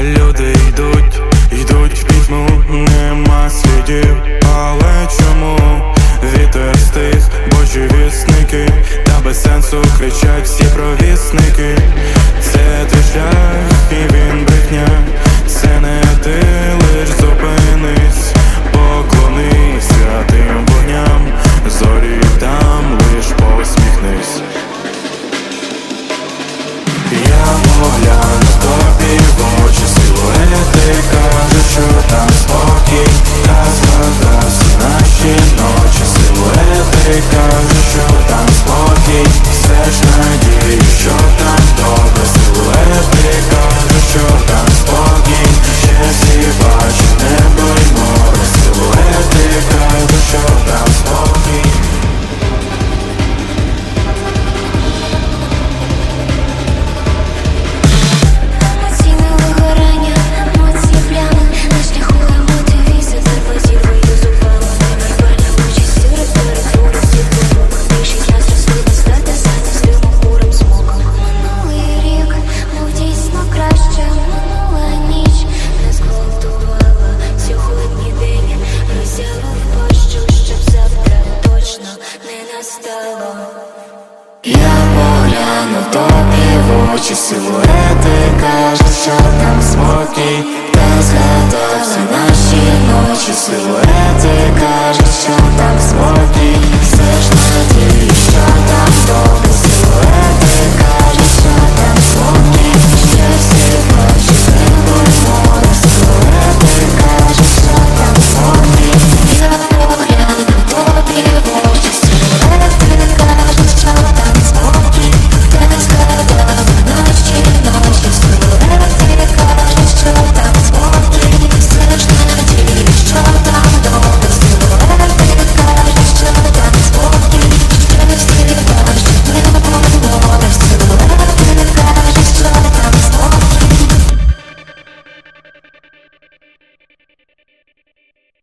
Люди йдуть, йдуть в пітьму, нема слідів, але чому вітер стих, божі вісники, та без сенсу кричать всі провісники. Це Я поглянув тобі в очі силуети кажуть, що там спокій Та згадав всі наші ночі силуети кажуть, що там спокій